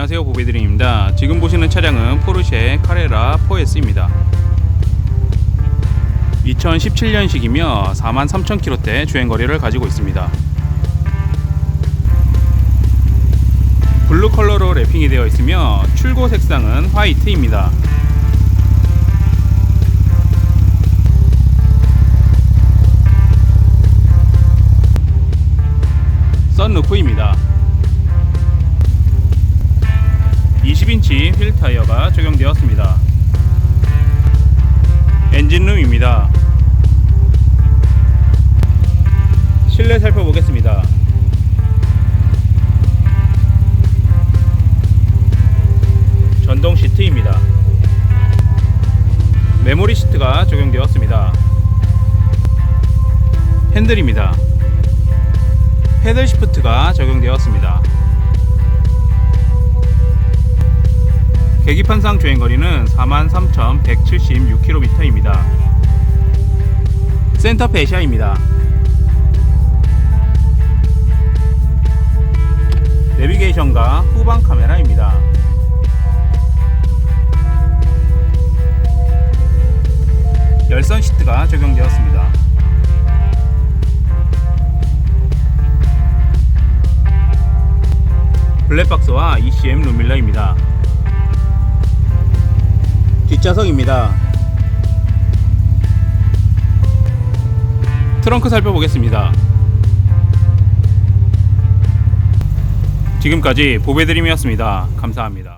안녕하세요 보배드림입니다. 지금 보시는 차량은 포르쉐 카레라 4S입니다. 2017년식이며 43,000km대 주행거리를 가지고 있습니다. 블루 컬러로 랩핑이 되어 있으며 출고 색상은 화이트입니다. 썬루프입니다 20인치 휠 타이어가 적용되었습니다. 엔진룸입니다. 실내 살펴보겠습니다. 전동 시트입니다. 메모리 시트가 적용되었습니다. 핸들입니다. 패들 시프트가 적용되었습니다. 계기판상 주행거리는 43,176km입니다. 센터 배시아입니다. 내비게이션과 후방 카메라입니다. 열선 시트가 적용되었습니다. 블랙박스와 ECM 룸밀러입니다. 뒷좌석입니다. 트렁크 살펴보겠습니다. 지금까지 보배드림이었습니다. 감사합니다.